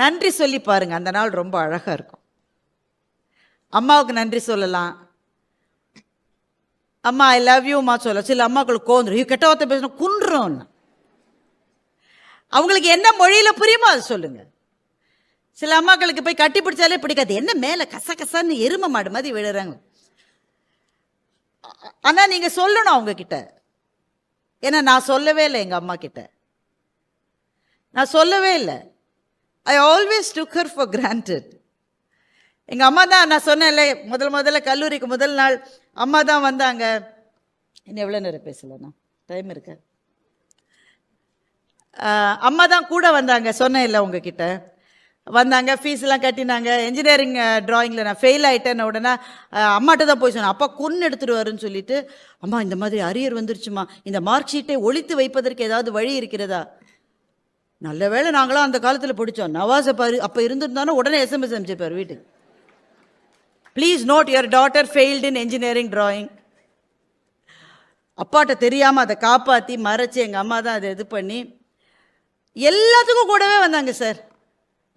நன்றி சொல்லி பாருங்கள் அந்த நாள் ரொம்ப அழகாக இருக்கும். அம்மாவுக்கு நன்றி சொல்லலாம். அம்மா ஐ லவ் யூம்மா சொல்ல சில அம்மாக்களுக்கு கோந்துடும் ஐயோ கெட்ட வார்த்தை பேசணும் குன்றும் அவங்களுக்கு என்ன மொழியில் புரியுமோ அது சொல்லுங்கள் சில அம்மாக்களுக்கு போய் கட்டி பிடிச்சாலே பிடிக்காது. என்ன மேலே கச கசன்னு எரும மாடு மாதிரி விழுறாங்க? ஆனால் நீங்கள் சொல்லணும் அவங்கக்கிட்ட ஏன்னா நான் சொல்லவே இல்லை எங்கள் அம்மா கிட்ட நான் சொல்லவே இல்லை. I always took her for granted எங்கள் அம்மா தான் நான் சொன்னேன்ல முதல் முதல்ல கல்லூரிக்கு முதல் நாள் அம்மா தான் வந்தாங்க. இன்னும் எவ்வளோ நேரம் பேசலண்ணா டைம் இருக்கு? அம்மா தான் கூட வந்தாங்க சொன்னேன் இல்லை உங்ககிட்ட. வந்தாங்க ஃபீஸ்லாம் கட்டினாங்க. இன்ஜினியரிங் ட்ராயிங்கில் நான் ஃபெயில் ஆகிட்டேன்னு உடனே அம்மாட்ட தான் போய் சொன்னேன். அப்பா கொன்று எடுத்துட்டு சொல்லிட்டு அம்மா இந்த மாதிரி அரியர் வந்துருச்சுமா இந்த மார்க் ஷீட்டை ஒழித்து வைப்பதற்கு ஏதாவது வழி இருக்கிறதா? நல்ல வேளை நாங்களாம் அந்த காலத்தில் படித்தோம் நவாஸை பாரு அப்போ இருந்திருந்தானோ உடனே எஸ்எம்எஸ் அனுப்பிச்சிருப்பார் வீட்டுக்கு. Please note your daughter failed in engineering drawing அப்பாட்ட தெரியாமல் அதை காப்பாற்றி மறைச்சு எங்கள் அம்மா தான் அதை இது பண்ணி எல்லாத்துக்கும் கூடவே வந்தாங்க சார்.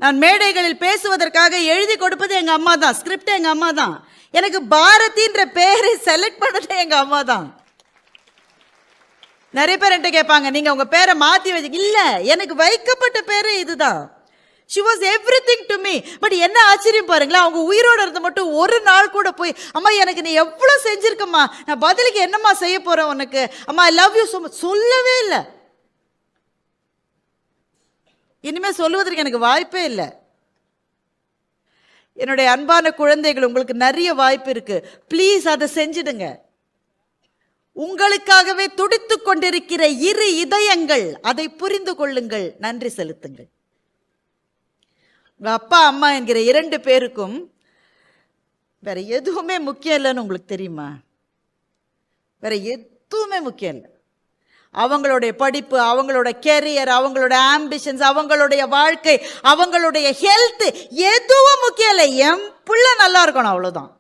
நான் மேடைகளில் பேசுவதற்காக எழுதி கொடுப்பது எங்கள் அம்மா தான். ஸ்கிரிப்ட் எங்கள் அம்மா தான். எனக்கு பாரதின்ற பேரை செலக்ட் பண்ணது எங்கள் அம்மா தான். நிறைய பேர் என்கிட்ட கேட்பாங்க நீங்கள் உங்கள் பேரை மாற்றி வச்சு இல்லை எனக்கு வைக்கப்பட்ட பேரே இதுதான். She was everything to me but என்ன ஆச்சரியம் பாருங்களேன் அவங்க உயிரோடு இருந்த மட்டும் ஒரு நாள் கூட போய் அம்மா எனக்கு நீ எவ்வளோ செஞ்சிருக்கம்மா? நான் பதிலுக்கு என்னம்மா செய்ய போகிறேன் உனக்கு? அம்மா I love you so much சொல்லவே இல்லை. இனிமேல் சொல்லுவதற்கு எனக்கு வாய்ப்பே இல்லை. என்னுடைய அன்பான குழந்தைகள் உங்களுக்கு நிறைய வாய்ப்பு இருக்குது ப்ளீஸ் அதை செஞ்சிடுங்க. உங்களுக்காகவே துடித்து கொண்டிருக்கிற இரு இதயங்கள் அதை புரிந்து கொள்ளுங்கள் நன்றி செலுத்துங்கள். உங்கள் அப்பா அம்மா என்கிற இரண்டு பேருக்கும் வேற எதுவுமே முக்கியம் இல்லைன்னு உங்களுக்கு தெரியுமா? வேற எதுவுமே முக்கியம் இல்லை. அவங்களுடைய படிப்பு அவங்களோட கெரியர் அவங்களோட ஆம்பிஷன்ஸ் அவங்களுடைய வாழ்க்கை அவங்களுடைய ஹெல்த் எதுவும் முக்கியம் இல்லை. என் பிள்ளை நல்லா இருக்கணும் அவ்வளோதான்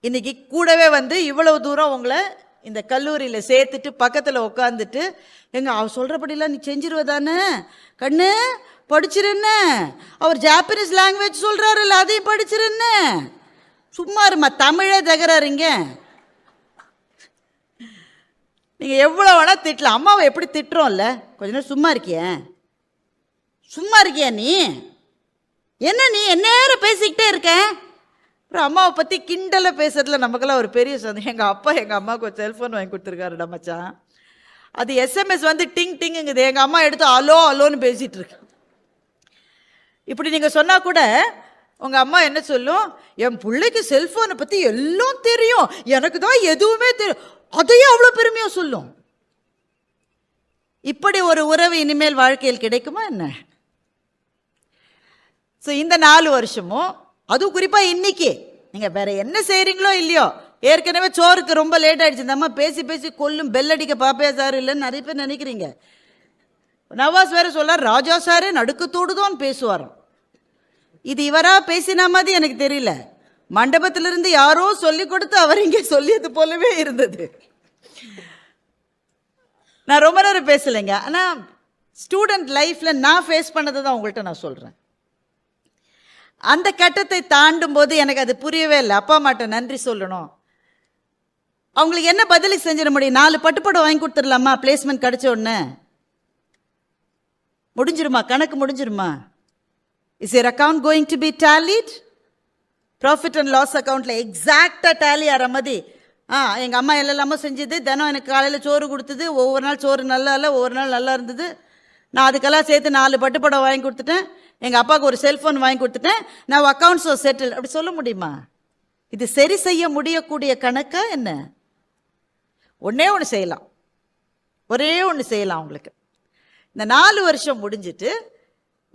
இன்னைக்கு கூடவே வந்து இவ்வளவு தூரம் உங்களை இந்த கல்லூரியில் சேர்த்துட்டு பக்கத்தில் உட்காந்துட்டு எங்க அவ சொல்கிறபடிலாம் நீ செஞ்சிருவதானே கண்ணு படிச்சிருன்னு. அவர் ஜாப்பனீஸ் லாங்குவேஜ் சொல்கிறாருல்ல அதையும் படிச்சிருன்னு. சும்மா இருமா தமிழே தகராறுங்க. நீங்கள் எவ்வளோ வேணால் திட்டலாம். அம்மாவை எப்படி திட்டுறோம்ல? கொஞ்ச நேரம் சும்மா இருக்கிய. சும்மா இருக்கியா நீ? என்ன நீ? என்ன நேரம் பேசிக்கிட்டே இருக்கேன் அப்புறம் அம்மாவை பற்றி கிண்டலை பேசுறதுல நமக்கெல்லாம் ஒரு பெரிய சந்தேகம். எங்கள் அப்பா எங்கள் அம்மாவுக்கு ஒரு செல்ஃபோன் வாங்கி கொடுத்துருக்காருடா மச்சான். அது எஸ்எம்எஸ் வந்து டிங் டிங்குங்குது. எங்கள் அம்மா எடுத்து அலோ அலோன்னு பேசிகிட்டு இருக்கு. இப்படி நீங்கள் சொன்னால் கூட உங்கள் அம்மா என்ன சொல்லும்? என் பிள்ளைக்கு செல்ஃபோனை பற்றி எல்லாம் தெரியும். எனக்கு தான் எதுவுமே தெரியும் அதையும் அவ்வளோ பெருமையாக சொல்லும். இப்படி ஒரு உறவு இனிமேல் வாழ்க்கையில் கிடைக்குமா என்ன? ஸோ இந்த நாலு வருஷமும் அதுவும் குறிப்பாக இன்னைக்கு. நீங்கள் வேற என்ன செய்கிறீங்களோ இல்லையோ ஏற்கனவே சோறுக்கு ரொம்ப லேட் ஆயிடுச்சு. இந்த அம்மா பேசி பேசி கொல்லும் பெல் அடிக்க பாப்பே சார் இல்லைன்னு நிறைய பேர் நினைக்கிறீங்க. நவாஸ் வேற சொல்லார் ராஜா சாரே நடுக்கத்தோடுதோன்னு பேசுவார் பேசுவாராம். இது இவரா பேசினா மாதிரி எனக்கு தெரியல. மண்டபத்திலிருந்து யாரோ சொல்லி கொடுத்து அவர் இங்கே சொல்லியது போலவே இருந்தது. நான் ரொம்ப நேரம் பேசலைங்க. ஆனால் ஸ்டூடெண்ட் லைஃப்பில் நான் ஃபேஸ் பண்ணதை தான் உங்கள்கிட்ட நான் சொல்கிறேன் அந்த கட்டத்தை தாண்டும் போது எனக்கு அது புரியவே இல்லை. அப்பா அம்மாட்ட நன்றி சொல்லணும். அவங்களுக்கு என்ன பதிலுக்கு செஞ்சிட முடியும்? நாலு பட்டுப்படம் வாங்கி கொடுத்துடலாமா? பிளேஸ்மெண்ட் கிடைச்ச உடனே. முடிஞ்சிருமா? கணக்கு முடிஞ்சிருமா? Is your account going to be deleted profit and loss அக்கௌண்ட்டில் எக்ஸாக்டாக டேலி ஆகிற மாதிரி. ஆ எங்கள் அம்மா எல்லாமோ செஞ்சது. தினம் எனக்கு காலையில் சோறு கொடுத்தது. ஒவ்வொரு நாள் சோறு நல்லா இல்லை ஒவ்வொரு நாள் நல்லா இருந்தது. நான் அதுக்கெல்லாம் சேர்த்து நாலு பட்டுப்படம் வாங்கி கொடுத்துட்டேன். எங்கள் அப்பாவுக்கு ஒரு செல்ஃபோன் வாங்கி கொடுத்துட்டேன். நான் அக்கௌண்ட்ஸ் செட்டில் அப்படி சொல்ல முடியுமா? இது சரி செய்ய முடியக்கூடிய கணக்கா என்ன? ஒன்றே ஒன்று செய்யலாம். ஒரே ஒன்று செய்யலாம் உங்களுக்கு. இந்த நாலு வருஷம் முடிஞ்சிட்டு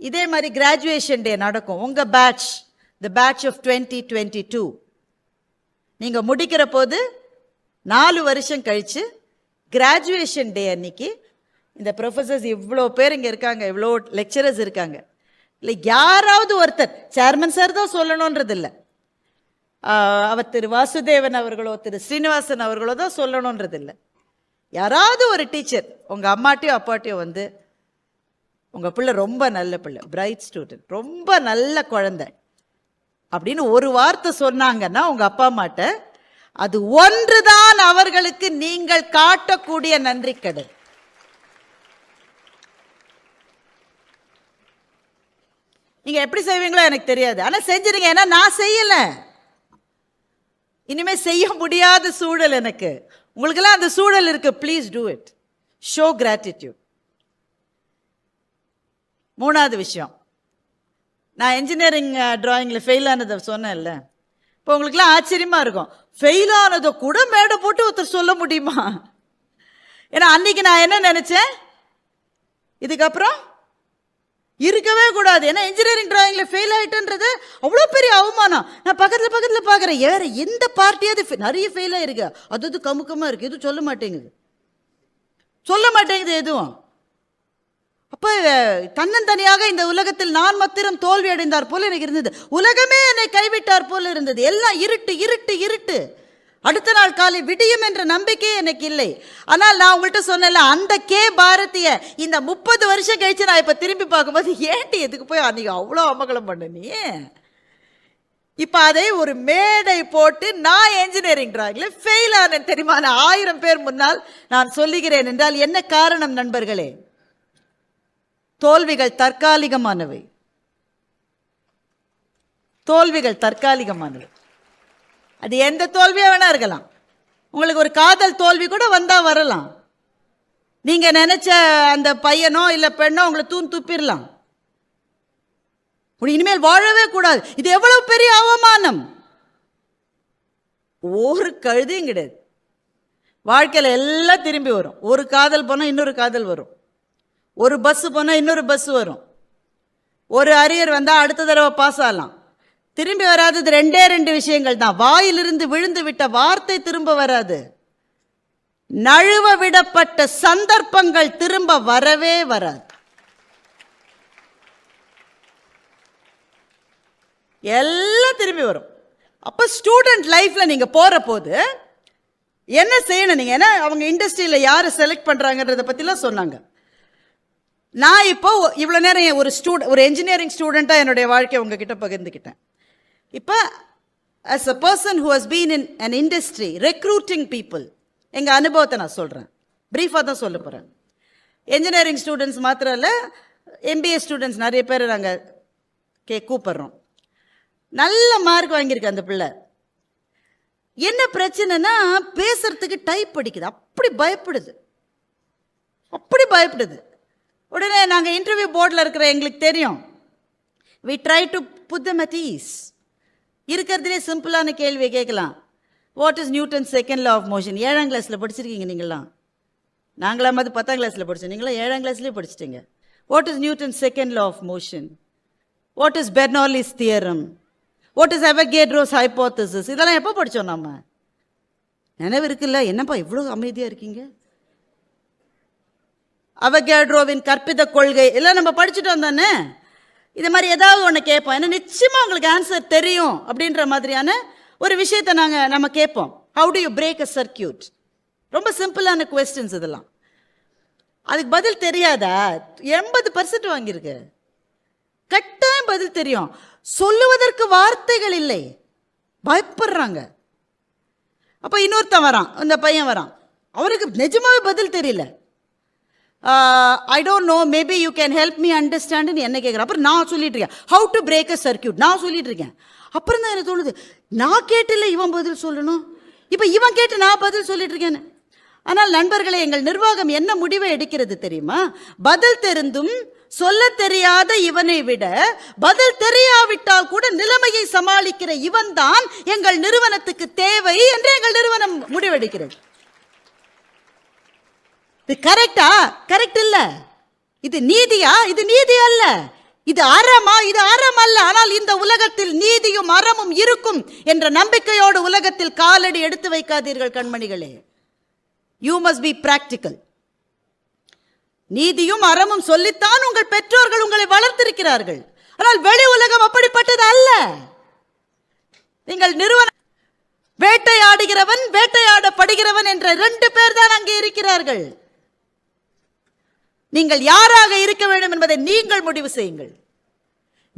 இதே மாதிரி கிராஜுவேஷன் டே நடக்கும். உங்கள் batch the batch of twenty twenty two நீங்கள் முடிக்கிற போது நாலு வருஷம் கழித்து கிராஜுவேஷன் டே அன்னைக்கு இந்த ப்ரொஃபஸர்ஸ் இவ்வளோ பேர் இங்கே இருக்காங்க இவ்வளோ லெக்சரர்ஸ் இருக்காங்க. இல்லை யாராவது ஒருத்தர் சேர்மன் சார் தான் சொல்லணுன்றது இல்லை. அவர் திரு வாசுதேவன் அவர்களோ திரு ஸ்ரீனிவாசன் அவர்களோ தான் சொல்லணுன்றது இல்லை. யாராவது ஒரு டீச்சர் உங்கள் அம்மாட்டையோ அப்பாட்டையோ வந்து உங்கள் பிள்ளை ரொம்ப நல்ல பிள்ளை பிரைட் ஸ்டூடெண்ட் ரொம்ப நல்ல குழந்தை அப்படின்னு ஒரு வார்த்தை சொன்னாங்கன்னா உங்கள் அப்பா அம்மாட்ட அது ஒன்றுதான் அவர்களுக்கு நீங்கள் காட்டக்கூடிய நன்றி கடன் நீங்கள் எப்படி செய்வீங்களோ எனக்கு தெரியாது. ஆனால் செஞ்சிருங்க. ஏன்னா நான் செய்யலை. இனிமேல் செய்ய முடியாத சூழல் எனக்கு. உங்களுக்கெல்லாம் அந்த சூழல் இருக்கு. Please do it show gratitude மூணாவது விஷயம். நான் இன்ஜினியரிங் டிராயிங்கில் ஃபெயில் ஆனதை சொன்னேன்ல. இப்போ உங்களுக்குலாம் ஆச்சரியமாக இருக்கும். ஃபெயில் ஆனதை கூட மேடை போட்டு ஒருத்தர் சொல்ல முடியுமா? ஏன்னா அன்னைக்கு நான் என்ன நினச்சேன்? இதுக்கப்புறம் இருக்கவே கூடாது. ஏன்னா இன்ஜினியரிங் டிராயிங்கில் ஃபெயில் ஆகிட்டுன்றது அவ்வளோ பெரிய அவமானம். நான் பக்கத்தில் பக்கத்தில் பார்க்குறேன். வேறு எந்த பார்ட்டியாவது நிறைய ஃபெயில் ஆகிருக்கு அது அது கமுக்கமாக இருக்குது எதுவும் சொல்ல மாட்டேங்குது. சொல்ல மாட்டேங்குது எதுவும். அப்போ தன்னந்தனியாக இந்த உலகத்தில் நான் மாத்திரம் தோல்வி அடைந்தார் போல் எனக்கு இருந்தது. உலகமே என்னை கைவிட்டார் போல் இருந்தது. எல்லாம் இருட்டு இருட்டு இருட்டு. அடுத்த நாள் காலை விடியும் என்ற நம்பிக்கை எனக்கு இல்லை. ஆனால் நான் உங்கள்கிட்ட சொன்னேன்ல அந்த கே பாரதிய இந்த முப்பது வருஷம் கழிச்சு நான் இப்போ திரும்பி பார்க்கும்போது ஏன்டி எதுக்கு போய் அன்னைக்கு அவ்வளோ அமகலம் பண்ண நீ? இப்போ அதை ஒரு மேடை போட்டு நான் என்ஜினியரிங் டிராயிங்ல ஃபெயில் ஆனேன் தெரியுமா? நான் ஆயிரம் பேர் முன்னால் நான் சொல்லுகிறேன் என்றால் என்ன காரணம் நண்பர்களே? தோல்விகள் தற்காலிகமானவை. தோல்விகள் தற்காலிகமானவை. அது எந்த தோல்வியாக வேணா இருக்கலாம். உங்களுக்கு ஒரு காதல் தோல்வி கூட வந்தால் வரலாம். நீங்கள் நினச்ச அந்த பையனோ இல்லை பெண்ணோ உங்களை தூண் துப்பிடலாம் உனக்கு இனிமேல் வாழவே கூடாது. இது எவ்வளவு பெரிய அவமானம். ஒரு கழுதையும் கிடையாது. வாழ்க்கையில் எல்லாம் திரும்பி வரும். ஒரு காதல் போனால் இன்னொரு காதல் வரும். ஒரு பஸ்ஸு போனால் இன்னொரு பஸ் வரும். ஒரு அரியர் வந்தால் அடுத்த தடவை பாஸ் ஆகலாம். திரும்பி வராதது ரெண்டே ரெண்டு விஷயங்கள் தான். வாயிலிருந்து விழுந்து விட்ட வார்த்தை திரும்ப வராது. நழுவ விடப்பட்ட சந்தர்ப்பங்கள் திரும்ப வரவே வராது. எல்லாம் திரும்பி வரும். அப்போ ஸ்டூடெண்ட் லைஃப்பில் நீங்கள் போகிற போது என்ன செய்யணும்? நீங்கள் ஏன்னா அவங்க இண்டஸ்ட்ரியில் யாரை செலக்ட் பண்ணுறாங்கன்றத பற்றிலாம் சொன்னாங்க. நான் இப்போ இவ்வளோ நேரம் ஒரு ஸ்டூடெண்ட் ஒரு என்ஜினியரிங் ஸ்டூடெண்ட்டாக என்னுடைய வாழ்க்கையை உங்ககிட்ட பகிர்ந்துக்கிட்டேன் இப்போ as a person who has been in an industry recruiting people எங்கள் அனுபவத்தை நான் சொல்கிறேன் ப்ரீஃபாக தான் சொல்ல போகிறேன் என்ஜினியரிங் ஸ்டூடெண்ட்ஸ் மாத்திரம் இல்லை எம்பிஏ ஸ்டூடெண்ட்ஸ் நிறைய பேர் நாங்கள் கே கூப்பிட்றோம். நல்ல மார்க் வாங்கியிருக்கு அந்த பிள்ளை. என்ன பிரச்சனைனா பேசுறதுக்கு டைப் படிக்குது அப்படி பயப்படுது. அப்படி பயப்படுது. உடனே நாங்கள் இன்டர்வியூ போர்டில் இருக்கிற எங்களுக்கு தெரியும். வி ட்ரை டு புத் தம் இருக்கிறதுலே சிம்பிளான கேள்வியை கேட்கலாம். What is Newton second law of motion ஏழாம் கிளாஸில் படிச்சிருக்கீங்க நீங்களாம். நாங்களாம் அது பத்தாம் கிளாஸில் படித்தோம் நீங்களாம் ஏழாம் கிளாஸ்லேயே படிச்சிட்டீங்க. What is Newton second law of motion what is Bernoulli's theorem what is Avogadro's hypothesis இதெல்லாம் எப்போ படித்தோம் நம்ம நினைவு இருக்குல்ல? என்னப்பா இவ்வளோ அமைதியாக இருக்கீங்க? அவகேட்ரோவின் கற்பித கொள்கை எல்லாம் நம்ம படிச்சுட்டு வந்தானே இது மாதிரி ஏதாவது ஒன்று கேட்போம். ஏன்னா நிச்சயமாக உங்களுக்கு ஆன்சர் தெரியும் அப்படின்ற மாதிரியான ஒரு விஷயத்தை நாங்கள் நம்ம கேட்போம். How do you break a circuit ரொம்ப சிம்பிளான கொஸ்டின்ஸ் இதெல்லாம். அதுக்கு பதில் தெரியாதா? எண்பது பர்சன்ட் வாங்கியிருக்கு. கட்டாயம் பதில் தெரியும். சொல்லுவதற்கு வார்த்தைகள் இல்லை. பயப்படுறாங்க. அப்போ இன்னொருத்தன் வரான். இந்த பையன் வரான். அவருக்கு நிஜமாவே பதில் தெரியல. I don't know maybe you can help me அண்டர்ஸ்டாண்டுன்னு என்ன கேட்குறேன் அப்புறம் நான் சொல்லிட்டு இருக்கேன். How to break a circuit நான் சொல்லிட்டு இருக்கேன். அப்புறம் தான் எனக்கு தோணுது நான் கேட்டில்ல இவன் பதில் சொல்லணும்? இப்போ இவன் கேட்டு நான் பதில் சொல்லிட்டு இருக்கேன்னு. ஆனால் நண்பர்களே எங்கள் நிர்வாகம் என்ன முடிவை எடுக்கிறது தெரியுமா? பதில் தெரிந்தும் சொல்ல தெரியாத இவனை விட பதில் தெரியாவிட்டால் கூட நிலைமையை சமாளிக்கிற இவன் தான் எங்கள் நிறுவனத்துக்கு தேவை என்று எங்கள் நிறுவனம் முடிவெடுக்கிறது. இது கரெக்டா கரெக்ட் இல்ல. இது நீதியா? இது நீதி அல்ல. இது அறமா? இது அறம் அல்ல. ஆனால் இந்த உலகத்தில் நீதியும் அறமும் இருக்கும் என்ற நம்பிக்கையோடு உலகத்தில் காலடி எடுத்து வைக்காதீர்கள் கண்மணிகளே. யூ மஸ்ட் பி பிராக்டிக்கல் நீதியும் அறமும் சொல்லித்தான் உங்கள் பெற்றோர்கள் உங்களை வளர்த்திருக்கிறார்கள். ஆனால் வெளி உலகம் அப்படிப்பட்டது அல்ல. நீங்கள் நிறுவன வேட்டையாடுகிறவன் வேட்டையாடப்படுகிறவன் என்ற ரெண்டு பேர் தான் அங்கே இருக்கிறார்கள். நீங்கள் யாராக இருக்க வேண்டும் என்பதை நீங்கள் முடிவு செய்யுங்கள்.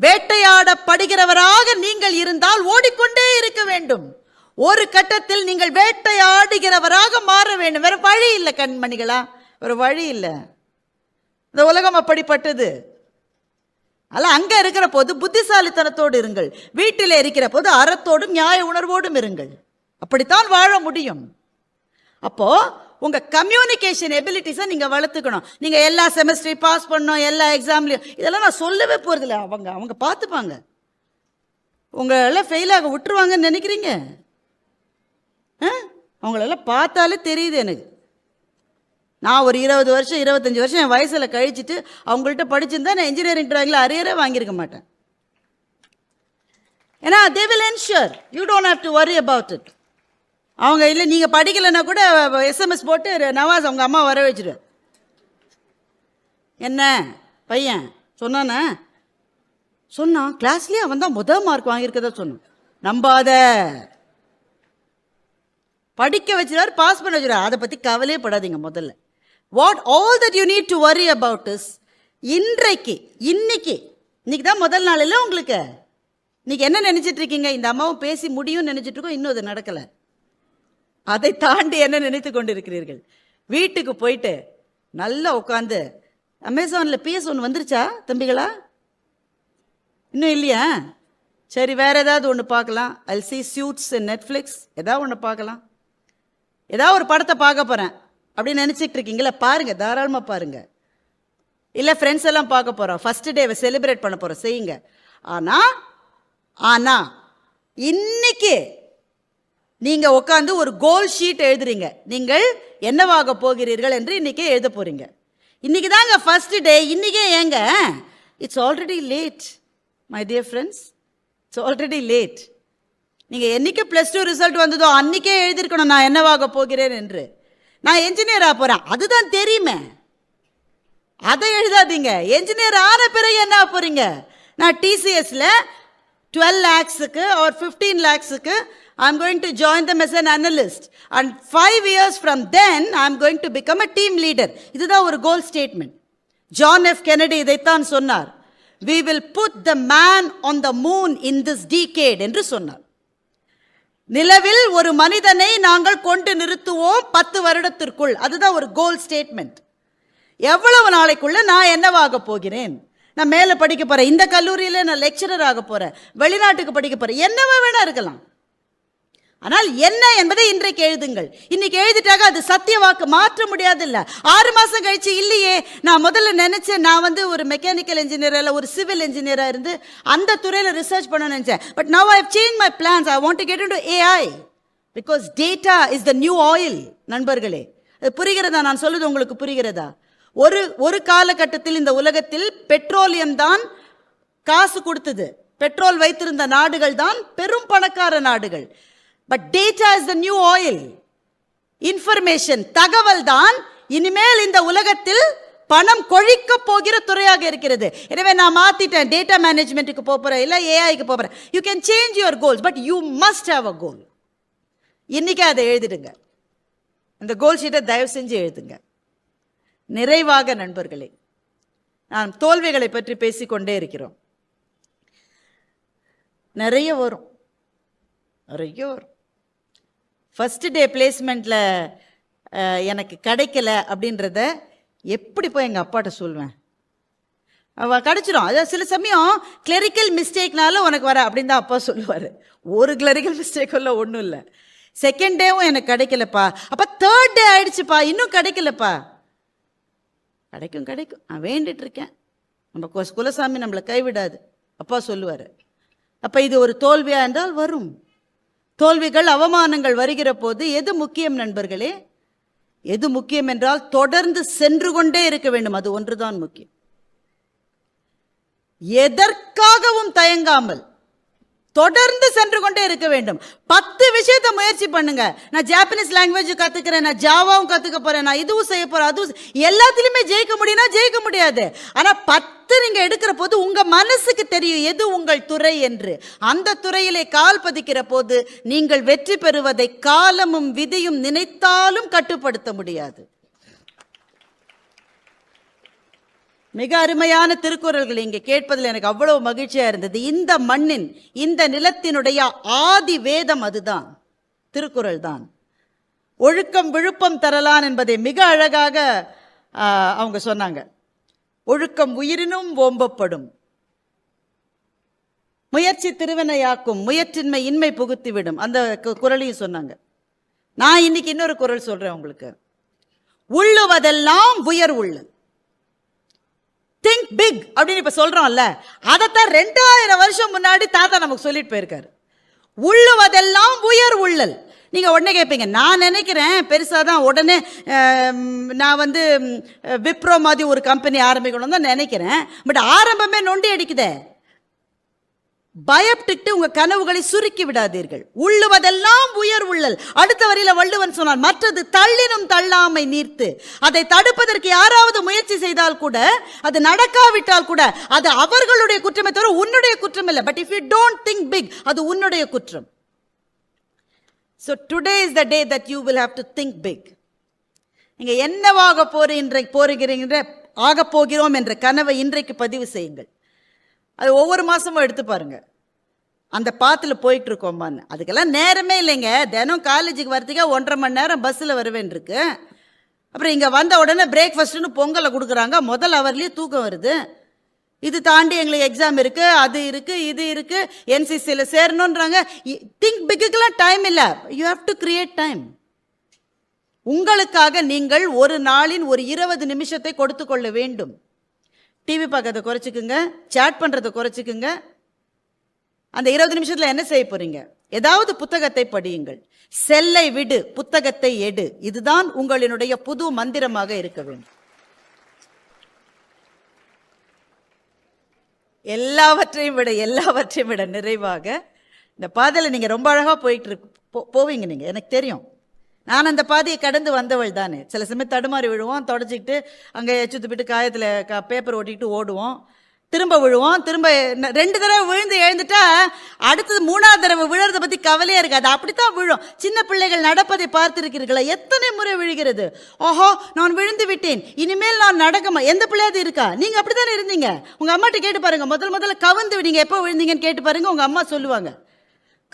வேட்டையாடப்படுகிறவராக நீங்கள் இருந்தால் ஓடிக்கொண்டே இருக்க வேண்டும். ஒரு கட்டத்தில் நீங்கள் வேட்டையாடுகிறவராக மாற வேண்டும். வேற வழி இல்லை கண்மணிகளா? வேற வழி இல்லை. இந்த உலகம் அப்படிப்பட்டது. அல்ல அங்க இருக்கிற போது புத்திசாலித்தனத்தோடு இருங்கள். வீட்டில் இருக்கிற போது அறத்தோடும் நியாய உணர்வோடும் இருங்கள். அப்படித்தான் வாழ முடியும். அப்போ உங்கள் கம்யூனிகேஷன் எபிலிட்டிஸை நீங்கள் வளர்த்துக்கணும். நீங்கள் எல்லா செமஸ்டரையும் பாஸ் பண்ணணும் எல்லா எக்ஸாம்லையும் இதெல்லாம் நான் சொல்லவே போகிறதில்ல அவங்க அவங்க பார்த்துப்பாங்க. உங்களெல்லாம் ஃபெயில் ஆக விட்டுருவாங்கன்னு நினைக்கிறீங்க? ஆ? அவங்களெல்லாம் பார்த்தாலே தெரியுது எனக்கு. நான் ஒரு இருபது வருஷம் இருபத்தஞ்சி வருஷம் என் வயசில் கழிச்சிட்டு அவங்கள்ட்ட படிச்சிருந்தா நான் இன்ஜினியரிங் ட்ராயிங்கில் அரியரே வாங்கியிருக்க மாட்டேன். ஏன்னா they will ensure you don't have to worry about it அவங்க இல்லை நீங்கள் படிக்கலைன்னா கூட எஸ்எம்எஸ் போட்டு நவாஸ் அவங்க அம்மா வர வச்சுரு. என்ன? பையன் சொன்னானே? சொன்னான். கிளாஸ்லேயே அவன் தான் முதல் மார்க் வாங்கியிருக்கதா சொன்னான். நம்பாத. படிக்க வச்சிருவார் பாஸ் பண்ண வச்சிருவார். அதை பற்றி கவலையே படாதீங்க முதல்ல. What all that you need to worry about is இன்றைக்கு இன்னைக்கு இன்னைக்கு தான் முதல் நாள் இல்லை உங்களுக்கு? இன்னைக்கு என்ன நினைச்சிட்டு இருக்கீங்க? இந்த அம்மாவும் பேசி முடியும்னு நினச்சிட்டு இருக்கோம் இன்னும் அது நடக்கலை. அதை தாண்டி என்ன நினைத்து கொண்டிருக்கிறீர்கள்? வீட்டுக்கு போயிட்டு நல்லா உட்காந்து அமேசானில் பிஎஸ் ஒன்று வந்துருச்சா தம்பிகளா? இன்னும் இல்லையா? சரி வேறு ஏதாவது ஒன்று பார்க்கலாம். அல் சி சியூட்ஸ் நெட்ஃப்ளிக்ஸ் ஏதாவது ஒன்று பார்க்கலாம். ஏதாவது ஒரு படத்தை பார்க்க போகிறேன் அப்படின்னு நினச்சிட்டு இருக்கீங்களா பாருங்க தாராளமாக பாருங்க. இல்லை ஃப்ரெண்ட்ஸ் எல்லாம் பார்க்க போகிறோம் ஃபஸ்ட்டு டேவை செலிப்ரேட் பண்ண போகிறோம் செய்யுங்க. ஆனால் ஆனால் இன்னைக்கு நீங்க உட்காந்து ஒரு கோல் ஷீட் எழுதுறீங்க. நீங்கள் என்னவாக போகிறீர்கள் என்று இன்னைக்கே எழுத போறீங்க. இன்னைக்கு தாங்க ஃபர்ஸ்ட் டே இன்னைக்கே ஏங்க? It's already late my dear friends it's already late நீங்க என்னைக்கு ப்ளஸ் டூ ரிசல்ட் வந்ததோ அன்னைக்கே எழுதியிருக்கணும் நான் என்னவாக போகிறேன் என்று. நான் என்ஜினியர் ஆக போறேன் அதுதான் தெரியுமே. அதை எழுதாதீங்க. என்ஜினியர் ஆன பிறகு என்ன போகிறீங்க போறீங்க? நான் டிசிஎஸ்ல டுவெல் லேக்ஸுக்கு ஒரு ஃபிஃப்டீன் லேக்ஸுக்கு I'm going to join them as an analyst and five years from then I'm going to become a team leader இதுதான் ஒரு goal statement John F Kennedy இதைத்தான் சொன்னார். We will put the man on the moon in this decade என்று சொன்னார். நிலவில் ஒரு மனிதனை நாங்கள் கொண்டு நிறுத்துவோம் பத்து வருடத்திற்குள். அதுதான் ஒரு கோல் ஸ்டேட்மெண்ட் எவ்வளவு நாளைக்குள்ள நான் என்னவாக போகிறேன்? நான் மேலே படிக்க போறேன். இந்த கல்லூரியில் நான் லெக்சரர் ஆக போறேன். வெளிநாட்டுக்கு படிக்க போறேன். என்னவா வேணா இருக்கலாம். ஆனால் என்ன என்பதை இன்றைக்கு எழுதுங்கள். இன்னைக்கு எழுதிட்டாக அது சத்திய வாக்கு மாற்ற முடியாது இல்லை ஆறு மாதம் கழிச்சு இல்லையே நான் முதல்ல நினைச்சேன் நான் வந்து ஒரு மெக்கானிக்கல் இன்ஜினியர் இல்லை ஒரு சிவில் இன்ஜினியராக இருந்து அந்த துறையில் ரிசர்ச் பண்ண நினச்சேன். But now I change my plans I want to get into AI because data is the new oil நண்பர்களே. அது புரிகிறதா? நான் சொல்லுது உங்களுக்கு புரிகிறதா? ஒரு ஒரு காலகட்டத்தில் இந்த உலகத்தில் பெட்ரோலியம் தான் காசு கொடுத்தது. பெட்ரோல் வைத்திருந்த நாடுகள் தான் பெரும் பணக்கார நாடுகள். But data is the new oil information தகவல் தான் இனிமேல் இந்த உலகத்தில் பணம் கொழிக்க போகிற துறையாக இருக்கிறது. எனவே நான் மாத்திட்டேன் டேட்டா மேனேஜ்மெண்ட்டுக்கு போகிறேன் இல்லை ஏஐக்கு போகிறேன் you can change your goals but you must have a goal இன்னைக்கு அதை எழுதிடுங்க. அந்த கோல் ஷீட்டை தயவு செஞ்சு எழுதுங்க. நிறைவாக நண்பர்களே நாம் தோல்விகளை பற்றி பேசிக்கொண்டே இருக்கிறோம். நிறைய வரும். நிறைய வரும். ஃபஸ்ட்டு டே பிளேஸ்மெண்ட்டில் எனக்கு கிடைக்கல அப்படின்றத எப்படி போய் எங்கள் அப்பாட்ட சொல்லுவேன் கிடச்சிரும் கிடைச்சிரும். அது சில சமயம் கிளரிக்கல் மிஸ்டேக்னால உனக்கு வர அப்படின்னு தான் அப்பா சொல்லுவார். ஒரு கிளரிக்கல் மிஸ்டேக்குள்ள ஒன்றும் இல்லை. செகண்ட் டேவும் எனக்கு கிடைக்கலப்பா. அப்போ தேர்ட் டே ஆயிடுச்சுப்பா. இன்னும் கிடைக்கலப்பா. கிடைக்கும் கிடைக்கும். நான் வேண்டிட்டு இருக்கேன். நம்ம குலசாமி நம்மளை கைவிடாது. அப்பா சொல்லுவார். அப்போ இது ஒரு தோல்வியாக என்றால் வரும். தோல்விகள் அவமானங்கள் வருகிற போது எது முக்கியம் நண்பர்களே? எது முக்கியம் என்றால் தொடர்ந்து சென்று கொண்டே இருக்க வேண்டும். அது ஒன்றுதான் முக்கியம். எதற்காகவும் தயங்காமல் தொடர்ந்து சென்று கொண்டே இருக்க வேண்டும். பத்து விஷயத்தை முயற்சி பண்ணுங்க. நான் ஜாப்பனீஸ் லாங்குவேஜ் கத்துக்கிறேன் நான் ஜாவாவும் கத்துக்க போறேன் நான் இதுவும் செய்ய போறேன் அதுவும் செய்- ஜெயிக்க முடியும்னா ஜெயிக்க முடியாது. ஆனா பத்து நீங்க எடுக்கிற போது உங்க மனசுக்கு தெரியும் எது உங்கள் துறை என்று. அந்த துறையிலே கால் பதிக்கிற போது நீங்கள் வெற்றி பெறுவதை காலமும் விதியும் நினைத்தாலும் கட்டுப்படுத்த முடியாது. மிக அருமையான திருக்குறள்கள் இங்கே கேட்பதில் எனக்கு அவ்வளவு மகிழ்ச்சியாக இருந்தது. இந்த மண்ணின் இந்த நிலத்தினுடைய ஆதி வேதம் அதுதான். திருக்குறள் தான். ஒழுக்கம் விழுப்பம் தரலான் என்பதை மிக அழகாக அவங்க சொன்னாங்க. ஒழுக்கம் உயிரினும் ஓம்பப்படும். முயற்சி திருவினையாக்கும் முயற்சின்மை இன்மை புகுத்திவிடும். அந்த கு- குறளையும் சொன்னாங்க. நான் இன்னைக்கு இன்னொரு குறள் சொல்றேன் உங்களுக்கு. உள்ளுவதெல்லாம் உயர் உள்ளது திங்க் பிக் அப்படின்னு இப்போ சொல்கிறோம்ல அதைத்தான் ரெண்டாயிரம் வருஷம் முன்னாடி தாத்தா நமக்கு சொல்லிட்டு போயிருக்காரு. உள்ளுவதெல்லாம் உயர் உள்ளல். நீங்கள் உடனே கேட்பீங்க நான் நினைக்கிறேன் பெருசாக தான் உடனே நான் வந்து விப்ரோ மாதிரி ஒரு கம்பெனி ஆரம்பிக்கணும் தான் நினைக்கிறேன். பட் ஆரம்பமே நொண்டி அடிக்குதே. பயப்பட்டுட்டு உங்க கனவுகளை சுருக்கி விடாதீர்கள். உள்ளுவதெல்லாம் உயர் உள்ளல். அடுத்த வரையில வள்ளுவன் சொன்னான் மற்றது தள்ளினும் தள்ளாமை நீர்த்து. அதை தடுப்பதற்கு யாராவது முயற்சி செய்தால் கூட அது நடக்காவிட்டால் கூட அது அவர்களுடைய குற்றமே தவிர உன்னுடைய குற்றம் இல்லை. But if you don't think big அது உன்னுடைய குற்றம். So today is the day that you will have to think big நீங்கள் என்னவாக போறீங்க இன்றைக்கு ஆக போகிறோம் என்ற கனவை இன்றைக்கு பதிவு செய்யுங்கள். அது ஒவ்வொரு மாதமும் எடுத்து பாருங்க. அந்த பாத்தில் போயிட்டு இருக்கோமான்னு அதுக்கெல்லாம் நேரமே இல்லைங்க. தினம் காலேஜுக்கு வரதுக்கே ஒன்றரை மணி நேரம் பஸ்ஸில் வருவேன் இருக்கு. அப்புறம் இங்கே வந்த உடனே பிரேக்ஃபாஸ்ட்னு பொங்கலை கொடுக்குறாங்க. முதல் ஹவர்லேயே தூக்கம் வருது. இது தாண்டி எங்களுக்கு எக்ஸாம் இருக்குது அது இருக்குது இது இருக்குது என்சிசியில் சேரணுன்றாங்க திங்க் பிக்குக்கெல்லாம் டைம் இல்லை. You have to create time உங்களுக்காக நீங்கள் ஒரு நாளின் ஒரு இருபது நிமிஷத்தை கொடுத்து கொள்ள வேண்டும். டிவி பார்க்கறத குறைச்சிக்குங்க சேட் பண்ணுறதை குறைச்சிக்குங்க. அந்த இருபது நிமிஷத்தில் என்ன செய்ய போறீங்க? ஏதாவது புத்தகத்தை படியுங்கள். செல்லை விடு புத்தகத்தை எடு. இதுதான் உங்களினுடைய புது மந்திரமாக இருக்க வேண்டும். எல்லாவற்றையும் விட எல்லாவற்றையும் விட நிறைவாக இந்த பாதையில் நீங்கள் ரொம்ப அழகாக போயிட்டு இருக்கு போ- போவீங்க நீங்கள் எனக்கு தெரியும். நான் அந்த பாதையை கடந்து வந்தவள் தானே. சில சமயம் தடுமாறி விழுவோம் தொடச்சிக்கிட்டு அங்கே எச்சு துப்பிட்டு காயத்தில் க பேப்பர் ஓட்டிக்கிட்டு ஓடுவோம். திரும்ப விழுவோம் திரும்ப ரெண்டு தடவை விழுந்து எழுந்துட்டா அடுத்தது மூணாவது தடவை விழுறதை பற்றி கவலையாக இருக்காது. அப்படித்தான் விழும். சின்ன பிள்ளைகள் நடப்பதை பார்த்துருக்கிறீர்களா? எத்தனை முறை விழுகிறது? ஓஹோ நான் விழுந்து விட்டேன். இனிமேல் நான் நடக்கமா? எந்த பிள்ளையாவது இருக்கா? நீங்கள் அப்படி தானே இருந்தீங்க. உங்கள் அம்மாட்ட கேட்டு பாருங்கள் முதல் முதல்ல கவுந்து விடுங்க. எப்போ விழுந்தீங்கன்னு கேட்டு பாருங்கள் உங்கள் அம்மா சொல்லுவாங்க.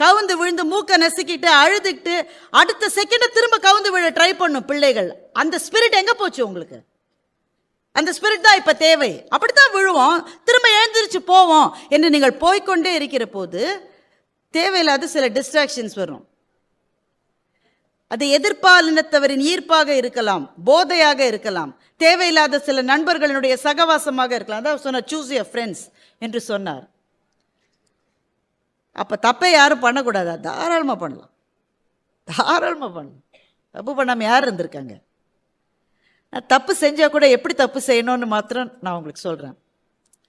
கவுந்து விழுந்து மூக்கை நசுக்கிட்டு அழுதுகிட்டு அடுத்த செகண்டை திரும்ப கவுந்து விழ ட்ரை பண்ணும் பிள்ளைகள். அந்த ஸ்பிரிட் எங்கே போச்சு உங்களுக்கு? அந்த ஸ்பிரிட் தான் இப்போ தேவை. அப்படித்தான் விழுவோம். திரும்ப எழுந்திரிச்சு போவோம் என்று நீங்கள் போய்க்கொண்டே இருக்கிற போது தேவையில்லாத சில டிஸ்ட்ராக்ஷன்ஸ் வரும். அது எதிர்பாலினத்தவரின் ஈர்ப்பாக இருக்கலாம் போதையாக இருக்கலாம் தேவையில்லாத சில நண்பர்களினுடைய சகவாசமாக இருக்கலாம். அதான் சொன்ன சூஸ் யர் ஃப்ரெண்ட்ஸ் என்று சொன்னார். அப்போ தப்பை யாரும் பண்ணக்கூடாதா. தாராளமாக பண்ணலாம். தாராளமாக பண்ணலாம். தப்பு பண்ணாமல் யார் இருந்திருக்காங்க? நான் தப்பு செஞ்சால் கூட எப்படி தப்பு செய்யணும்னு மாத்திரம் நான் உங்களுக்கு சொல்கிறேன்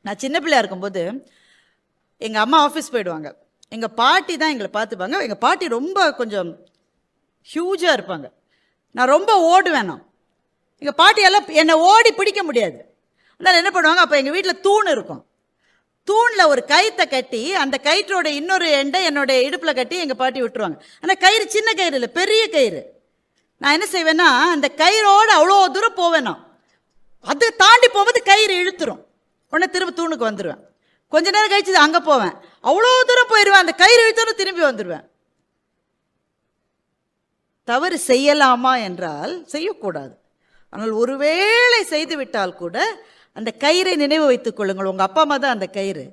நான் சின்ன பிள்ளையாக இருக்கும்போது எங்கள் அம்மா ஆஃபீஸ் போயிடுவாங்க. எங்கள் பாட்டி தான் எங்களை பார்த்துப்பாங்க. எங்கள் பாட்டி ரொம்ப கொஞ்சம் ஹியூஜாக இருப்பாங்க. நான் ரொம்ப ஓடுவேன் நான். எங்கள் பாட்டியெல்லாம் என்னை ஓடி பிடிக்க முடியாது. அதனால் என்ன பண்ணுவாங்க? அப்போ எங்கள் வீட்டில் தூண் இருக்கும். தூணில் ஒரு கயிற்றை கட்டி அந்த கயிற்றோட இன்னொரு எண்டை என்னோட இடுப்பில் கட்டி எங்கள் பாட்டி விட்டுருவாங்க. ஆனால் கயிறு சின்ன கயிறு இல்லை பெரிய கயிறு. நான் என்ன செய்வேன்னா அந்த கயிறோடு அவ்வளோ தூரம் போவேன். நான் அது தாண்டி போகும்போது கயிறு இழுத்துரும். உடனே திரும்ப தூணுக்கு வந்துடுவேன் கொஞ்ச நேரம் கழிச்சு அங்கே போவேன். அவ்வளோ தூரம் போயிடுவேன் அந்த கயிறு இழுத்தோன்னு திரும்பி வந்துடுவேன் தவறு செய்யலாமா என்றால் செய்யக்கூடாது. ஆனால் ஒருவேளை செய்து விட்டால் கூட அந்த கயிறை நினைவு வைத்துக் கொள்ளுங்கள். உங்கள் அப்பா அம்மா தான் அந்த கயிறு.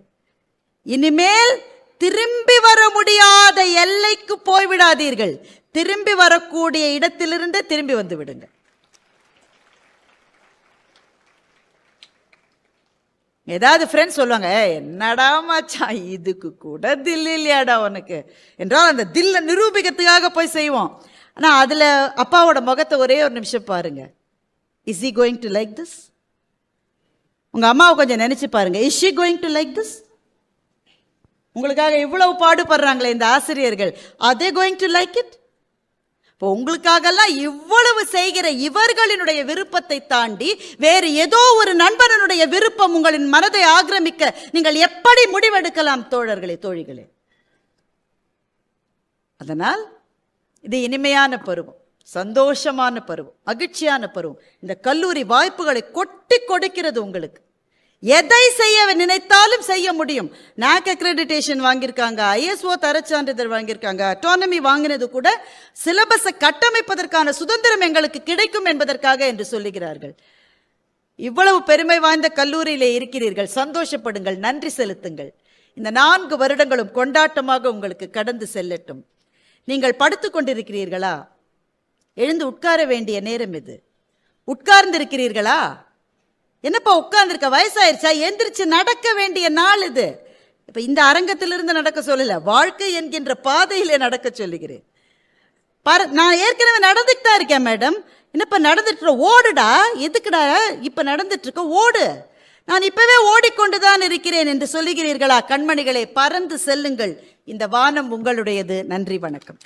இனிமேல் திரும்பி வர முடியாத எல்லைக்கு போய்விடாதீர்கள். திரும்பி வரக்கூடிய இடத்திலிருந்து திரும்பி வந்து விடுங்க ஏதாவது ஃப்ரெண்ட்ஸ் சொல்லுவாங்க என்னடா மச்சான் இதுக்கு கூட தில் இல்லையாடா உனக்கு? என்றால் அந்த தில்லை நிரூபிக்கிறதுக்காக போய் செய்வோம். ஆனால் அதில் அப்பாவோட முகத்தை ஒரே ஒரு நிமிஷம் பாருங்க. Is he going to like this உங்கள் அம்மாவை கொஞ்சம் நினச்சி பாருங்க. Is she going to like this உங்களுக்காக இவ்வளவு பாடுபடுறாங்களே இந்த ஆசிரியர்கள். அதே கோயிங் டு லைக் இட் இப்போ உங்களுக்காகலாம் இவ்வளவு செய்கிற இவர்களினுடைய விருப்பத்தை தாண்டி வேறு ஏதோ ஒரு நண்பனுடைய விருப்பம் உங்களின் மனதை ஆக்கிரமிக்க நீங்கள் எப்படி முடிவெடுக்கலாம் தோழர்களே தோழிகளே? அதனால் இது இனிமையான பருவம். சந்தோஷமான பருவம் மகிழ்ச்சியான பருவம். இந்த கல்லூரி வாய்ப்புகளை கொட்டி கொடுக்கிறது உங்களுக்கு. எதை செய்ய நினைத்தாலும் செய்ய முடியும். நாக் அக்ரெடிடேஷன் வாங்கியிருக்காங்க ஐஎஸ்ஓ தரச்சான்றிதழ் வாங்கியிருக்காங்க அட்டானமி வாங்கினது கூட சிலபஸை கட்டமைப்பதற்கான சுதந்திரம் எங்களுக்கு கிடைக்கும் என்பதற்காக என்று சொல்லுகிறார்கள். இவ்வளவு பெருமை வாய்ந்த கல்லூரியிலே இருக்கிறீர்கள். சந்தோஷப்படுங்கள் நன்றி செலுத்துங்கள். இந்த நான்கு வருடங்களும் கொண்டாட்டமாக உங்களுக்கு கடந்து செல்லட்டும். நீங்கள் படுத்து கொண்டிருக்கிறீர்களா? எழுந்து உட்கார வேண்டிய நேரம் இது. உட்கார்ந்து இருக்கிறீர்களா என்னப்பா உட்கார்ந்துருக்க? வயசாயிருச்சா? எந்திரிச்சு நடக்க வேண்டிய நாள் இது. இப்ப இந்த அரங்கத்திலிருந்து நடக்க சொல்லல வாழ்க்கை என்கின்ற பாதையிலே நடக்க சொல்லுகிறேன். பாரு நான் ஏற்கனவே நடந்துட்டு தான் இருக்கேன் மேடம். என்னப்பா நடந்துட்டு ஓடுடா. எதுக்குடா? இப்ப நடந்துட்டு இருக்க? ஓடு. நான் இப்பவே ஓடிக்கொண்டுதான் இருக்கிறேன் என்று சொல்லுகிறீர்களா? கண்மணிகளை பறந்து செல்லுங்கள். இந்த வானம் உங்களுடையது. நன்றி வணக்கம்.